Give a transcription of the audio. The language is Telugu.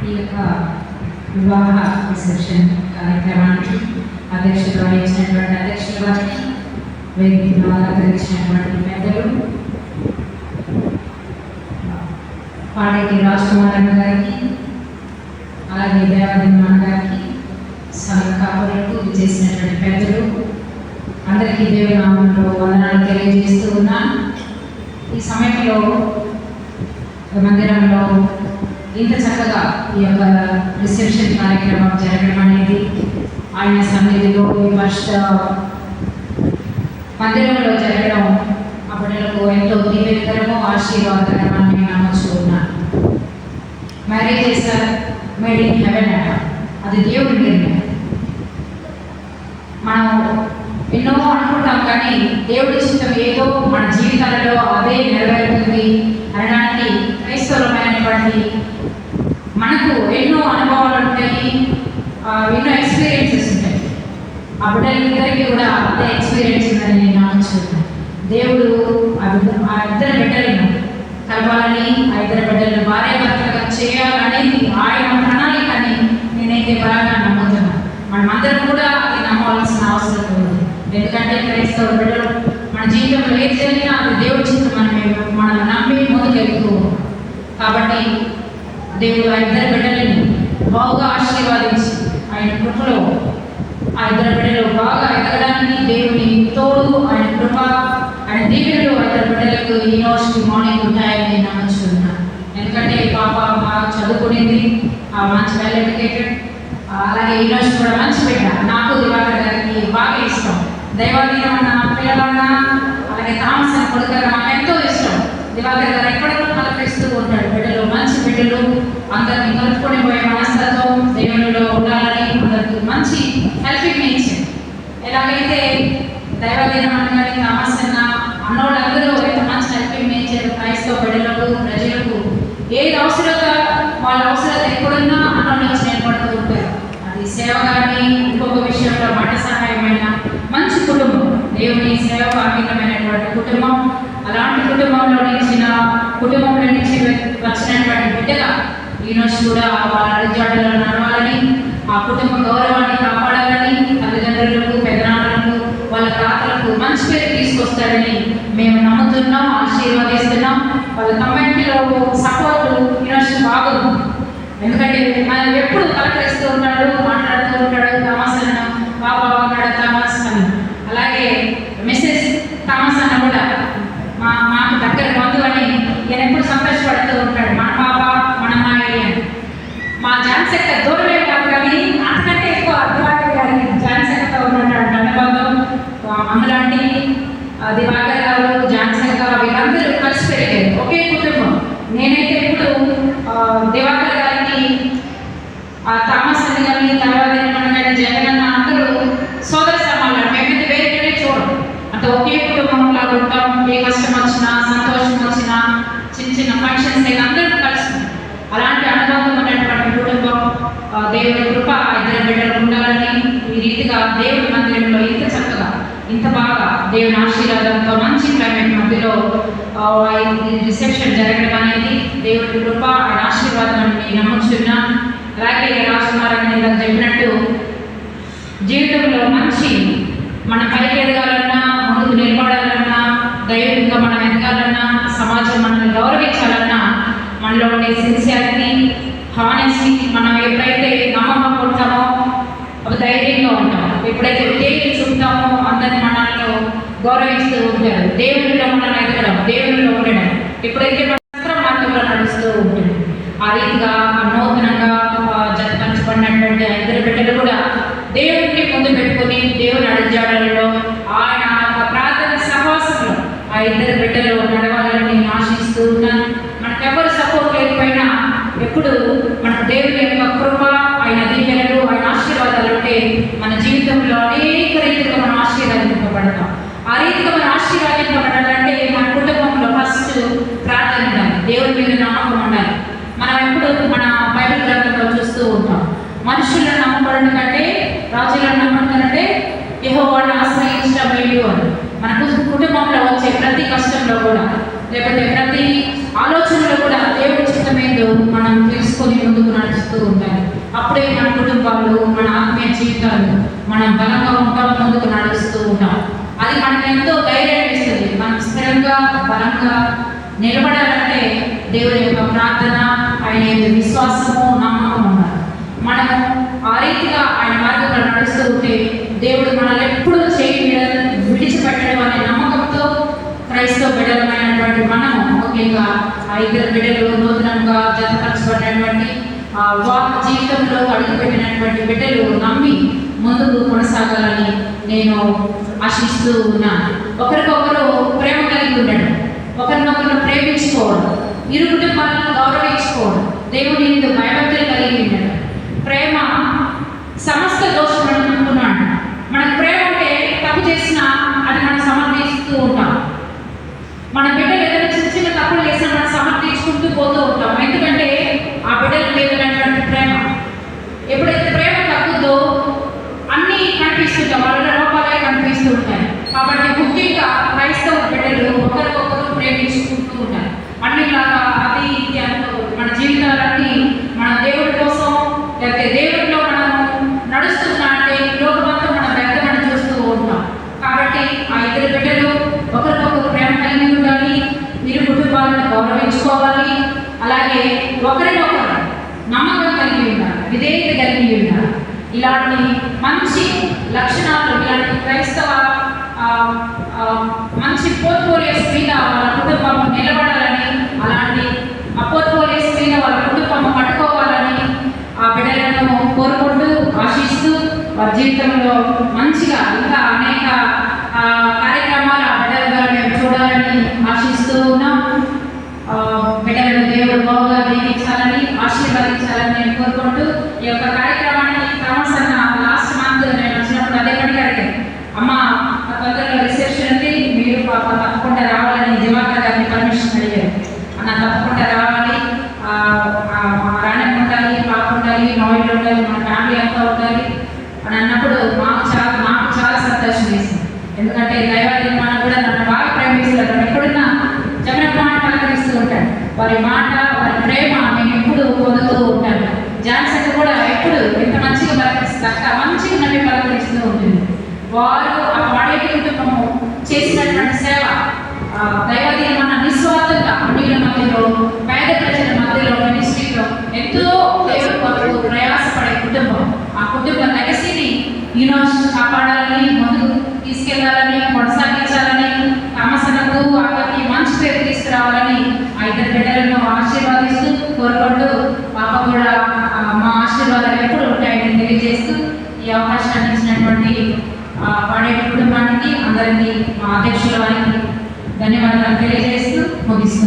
ఈ యొక్క వివాహ రిసెప్షన్ కార్యక్రమానికి అధ్యక్షత వహించినటువంటి అధ్యక్షుల వారికి వేదిక అలంకరించినటువంటి పెద్దలు పాడేటి రాజకుమారన్న గారికి అలాగే దేవదిమ్మన్న గారికి సంఘ కాపులకు చేసినటువంటి పెద్దలు అందరికీ దేవనామంలో వందనాలు తెలియజేస్తూ ఉన్నాను. ఈ సమయంలో మందిరంలో ఇంత చక్కగా ఈ యొక్క రిసెప్షన్ కార్యక్రమం జరగడం అనేది ఆయన సన్నిధిలో విమర్శ మందిరంలో జరగడం అప్పటిలకు ఎంతో దీవెనకరము ఆశీర్వాదకరమని నేను నమ్మచ్చు ఉన్నాను. మ్యారేజ్ మేడ్ ఇన్ హెవెన్ అంట. అది దేవుడి నిర్ణయం మనం ఎన్నో అనుకుంటాం కానీ దేవుడి ఇష్టం ఏదో మన జీవితాలలో అదే నెరవేరుతుంది. అనడానికి క్రైస్తవమైనటువంటి మనకు ఎన్నో అనుభవాలు ఉంటాయి. ఎన్నో ఎక్స్పీరియన్సెస్ ఉంటాయి. ఆ బిడ్డలందరికీ కూడా అదే ఎక్స్పీరియన్స్ ఉందని నేను ఆలోచిస్తున్నాను దేవుడు ఆ బిడ్డ ఆ ఇద్దరు బిడ్డలు కలపాలని ఆ ఇద్దరు బిడ్డలను భార్య భర్తలుగా చేయాలనేది ఆయన ప్రణాళికని నేనైతే బాగా నమ్ముతున్నాను. మనమందరం కూడా అది నమ్మవలసిన అవసరం ఉంది ఎందుకంటే క్రైస్తవ బిడ్డలు మన జీవితంలో ఏది జరిగినా అది దేవుడి చిత్తం మనం మనల్ని నమ్మి ముందుకెళ్తూ కాబట్టి దేవుడు ఆ ఇద్దరు బిడ్డలని బాగా ఆశీర్వాదించి ఆయన కృపలో ఆ ఇద్దరు బిడ్డలు బాగా ఎదగడానికి దేవుని తోడు ఆయన దీవెనలు ఆ బిడ్డలకు యూనివర్సిటీ మార్నింగ్ ఉంటాయని నేను నమ్ముచున్నాను ఎందుకంటే పాప బాగా చదువుకునేది ఆ మంచి వెల్ ఎడ్యుకేటెడ్ అలాగే యూనివర్సిటీ కూడా మంచి బిడ్డ. నాకు దివాకర్ గారికి బాగా ఇష్టం. దైవాధీనం అన్న పిల్లలన్నా అలాగే థామస్ అన్న కొడుకు నాకు ఎంతో ఇష్టం. దివాకర్ గారు ఎక్కడ పలకరిస్తూ ఉంటాడు. బిడ్డలు మంచి బిడ్డలు అందరిని కలుపుకొని పోయే మనస్తత్వం దేవునిలో ఉండాలని అందరికి మంచి హెల్పింగ్ నేచర్ ఎలాగైతే దైవదినం అనగానే థామస్ అన్న అన్నోళ్ళందరూ ఎంత మంచి హెల్పింగ్ క్రైస్తవ బిడ్డలకు ప్రజలకు. ఏది అవసరత వాళ్ళ అవసరత ఎక్కడున్నా అన్నోళ్ళు వచ్చి నిలబడుతూ ఉంటారు. అది సేవ కానీ ఇంకొక విషయంలో మాట సహాయమైన మంచి కుటుంబం. దేవుని సేవ అంకితమైనటువంటి కుటుంబం. అలాంటి కుటుంబంలో నిలిచిన కుటుంబంలో నుంచి వచ్చినటువంటి బిడ్డగా యూనివర్సిటీ కూడా వాళ్ళ అడుగుజాడలో నడవాలని ఆ కుటుంబ గౌరవాన్ని కాపాడాలని తల్లిదండ్రులకు మంచి పేరు తీసుకొస్తాడని మేము నమ్ముతున్నాం ఆశీర్వదిస్తున్నాం. వాళ్ళ కమ్యూనిటీలో సపోర్ట్ యూనివర్సిటీ బాగుంది. ఎందుకంటే మనం ఎప్పుడు కలకరిస్తూ ఉంటాడు మాట్లాడుతూ ఉంటాడు థామస్ అన్న బాబా ఉన్నాడు థామస్ అని అలాగే మిస్సెస్ థామస్ అన్న కూడా మా మాకు దగ్గర బంధువు అని నేను ఎప్పుడు సంతోషపడుతూ ఉంటాడు. మన బాబా మన మాయి అని. మా జాన్సెక్క దూరమే కాదు కానీ అంతకంటే ఎక్కువ దివాకర్ గారి జాన్సెక్కతో ఉన్నటువంటి అనుబంధం అందులాంటి దివాకర్ గారు జాన్సెక్క వీళ్ళందరూ కలిసి పెరిగారు ఒకే కుటుంబం. నేనైతే ఇప్పుడు దివాకర్ గారికి ఆ థామస్ అని కానీ తర్వాత ఏమన్నా కానీ జగన్ అన్న అందరూ సోదర సమానం. మేమైతే వేరే చూడం. అంటే ఒకే కుటుంబంలో ఉంటాం. ఏ కష్టం వచ్చినా సంతోషం వచ్చినా చిన్న చిన్న ఫంక్షన్స్ అయినా అందరూ కలిసి అలాంటి అనుభవం ఉన్నటువంటి కుటుంబం దేవుడి కృప ఇద్దరు బిడ్డలు ఉండాలని ఈ రీతిగా దేవుడి మందిరంలో ఇంత చక్కగా ఇంత బాగా దేవుని ఆశీర్వాదంతో మంచి క్లైమేట్ మధ్యలో రిసెప్షన్ జరగడం అనేది దేవుడి కృప ఆయన ఆశీర్వాదం అని నేను నమ్ముచున్నా. అలాగే రాజకుమారని ఇలా చెప్పినట్టు జీవితంలో మంచి మన పైకి ఎదగాలన్నా ముందుకు నిలబడాలన్నా దైవంగా మనం ఎదగాలన్నా సమాజం మనల్ని గౌరవించాలన్నా మనలో ఉండే సిన్సియారిటీ హానెస్టీ మనం ఎప్పుడైతే నమ్మకం కొడతామో అవి ధైర్యంగా ఉంటాం. ఎప్పుడైతే దేవుని చూపుతామో అందరిని మనల్ని గౌరవిస్తూ ఉంటారు దేవునిలో మనం ఎదగడం దేవునిలో ఉండడం. ఎప్పుడైతే శాస్త్రం మార్గంలో నడుస్తూ ఉంటుంది. ఆ రీతిగా నూతనంగా ఆ, జతపరచబడినటువంటి ఆ ఇద్దరు బిడ్డలు కూడా దేవుడిని ముందు పెట్టుకొని దేవుని అడుగుజాడలలో ఆయన యొక్క ప్రార్థన సహవాసంలో ఆ ఇద్దరు బిడ్డలు నడవాలని నేను ఆశిస్తూ ఉన్నాను మనకెవరు సపోర్ట్ లేకపోయినా ఎప్పుడు మన దేవుని యొక్క కృప ఆయన దీవెనలు ఆయన ఆశీర్వాదాలు ఉంటే మన జీవితంలో అనేక రీతిగా మనం ఆశీర్వాదింపబడతాం ఆ రీతిగా మనం ఆశీర్వాదింపబడాలంటే మన కుటుంబంలో ఫస్ట్ ప్రార్థన ఉండాలి దేవుని మీద నమ్మకం ఉండాలి మనం ఎప్పుడు మన బైబిల్ గ్రంథంలో చూస్తూ ఉంటాం మనుషుల మనకు కుటుంబంలో వచ్చే ప్రతి కష్టంలో కూడా లేకపోతే ప్రతి ఆలోచనలో కూడా దేవుడి చిత్తమేందో మనం తెలుసుకొని ముందుకు నడుస్తూ ఉండాలి. అప్పుడే మన కుటుంబాలు మన ఆత్మీయ జీవితాలు మనం బలంగా ఉంటాం ముందుకు నడుస్తూ ఉంటాం అది మనకు ఎంతో ధైర్యం ఇస్తుంది. మనం స్థిరంగా బలంగా నిలబడాలంటే దేవుడి యొక్క ప్రార్థన ఆయన యొక్క విశ్వాసము నమ్మకం ఉండాలి. మనము ఆ రీతిగా ఆయన మార్గంలో నడుస్తూ ఉంటే దేవుడు మనల్ని ఎప్పుడు చేయగలరు క్రైస్తవ బిడ్డలమైనటువంటి మనము ముఖ్యంగా ఆ ఇద్దరు బిడ్డలు నూతనంగా జతపరచబడినటువంటి ఆ వాక్ జీవితంలో అడుగుపెట్టినటువంటి బిడ్డలు నమ్మి ముందుకు కొనసాగాలని నేను ఆశిస్తూ ఉన్నాను. ఒకరికొకరు ప్రేమ కలిగి ఉండడం ఒకరినొకరు ప్రేమించుకోవడం ఇరు కుటుంబాలను గౌరవించుకోవడం దేవుని భయభక్తులు కలిగి ఉండడం ప్రేమ సమస్త దోషం అనుకున్నాడు మనకు ప్రేమ అంటే తప్పు చేసినా అది మనం సమర్థిస్తూ ఉంటాం మన బిడ్డలు ఏదైనా చిన్న చిన్న తప్పులు చేసినా మనం సమర్థించుకుంటూ పోతూ ఉంటాం ఎందుకంటే ఆ బిడ్డల మీద ఉన్నటువంటి ప్రేమ ఎప్పుడైతే ప్రేమ తగ్గుద్దో అన్నీ కనిపిస్తుంటాయి వాళ్ళ లోపాలే కనిపిస్తూ ఉంటాయి కాబట్టి ముఖ్యంగా క్రైస్తవ బిడ్డలు ఒకరికొకరు ప్రేమించుకుంటూ ఉంటారు అన్నిలాగా అది ఇది అనుకోకూడదు మన జీవితాలన్నీ మన దేవుడి కోసం లేకపోతే దేవుడిలో మనం నడుస్తున్నా అంటే ఈ లోకమంతా మన వ్యక్తమని చూస్తూ ఉంటాం కాబట్టి ఆ ఇద్దరు బిడ్డలు ఒకరికొకరు ప్రేమ కలిగి ఉండాలి ఇరు కుటుంబాలను గౌరవించుకోవాలి అలాగే ఒకరినొకరు నమ్మకం కలిగి ఉండాలి విధేయత కలిగి ఉండాలి ఇలాంటి మంచి లక్షణాలు ఇలాంటి క్రైస్తవ మంచి పోర్ట్ఫోలియోస్ మీద వాళ్ళ కుటుంబం నిలబడాలని అలాంటి ఆ పోర్ట్ఫోలియోస్ మీద వాళ్ళ కుటుంబం పట్టుకోవాలని ఆ బిడ్డలను కోరుకుంటూ ఆశిస్తూ వారి జీవితంలో మంచిగా ఇంకా అనేక కార్యక్రమాలు ఆ బిడ్డల ద్వారా మేము చూడాలని ఆశిస్తూ ఉన్నాం ఆ, బిడ్డలను దేవుడు బాగుగా దీవించాలని ఆశీర్వదించాలని నేను కోరుకుంటూ ఈ యొక్క కార్యక్రమానికి థామస్ అన్న లాస్ట్ మంత్ నేను వచ్చినప్పుడు అదే పని అడిగాను అమ్మ ఆ తొందరలో రిసెప్షన్ ఉంది మీరు పాప తప్పకుండా రావాలని దివాకర్ గారిని పర్మిషన్ అడిగారు అన్న తప్పకుండా రావాలి ఆ, ఆ, మా రాణి ఉండాలి పాప ఉండాలి నాయిల్ ఉండాలి మన ఫ్యామిలీ అంతా ఉండాలి అని అన్నప్పుడు మాకు చాలా మాకు చాలా సంతోషం వేసింది ఎందుకంటే దైవ నిర్మాణం కూడా నన్ను బాగా ప్రేమిస్తారు నన్ను ఎప్పుడున్నా జగన్ మాట పలకరిస్తూ ఉంటాడు వారి మాట వారి ప్రేమ నేను ఎప్పుడు పొందుతూ ఉంటాను జాన్సన్ కూడా ఎప్పుడు ఎంత మంచిగా పలకరిస్తుంది అక్క మంచిగా నన్ను పలకరిస్తూ ఉంటుంది వారు ఆ వాడేటి కుటుంబము చేసినటువంటి సేవ ఆ, మన నిస్వార్థంగా అన్నిల మధ్యలో పేద ప్రజల మధ్యలో మినిస్ట్రీలో ఎంతో దేవుడు కొరకు ప్రయాసపడే కుటుంబం. ఆ కుటుంబ లెగసీని యూనివర్సిటీ కాపాడాలని ముందుకు తీసుకెళ్ళాలని కొనసాగించాలని తమసనకు అక్కడికి మంచి పేరు తీసుకురావాలని ఆ ఇద్దరు బిడ్డలను ఆశీర్వాదిస్తూ కోరుకుంటూ పాప కూడా ఆ, మా ఆశీర్వాదాలు ఎప్పుడు ఉంటాయని తెలియజేస్తూ ఈ అవకాశాన్ని ఇచ్చినటువంటి ఆ, పాడేటి కుటుంబానికి అందరికీ మా అధ్యక్షుల వారికి ధన్యవాదాలు తెలియజేస్తూ ముగిస్తూ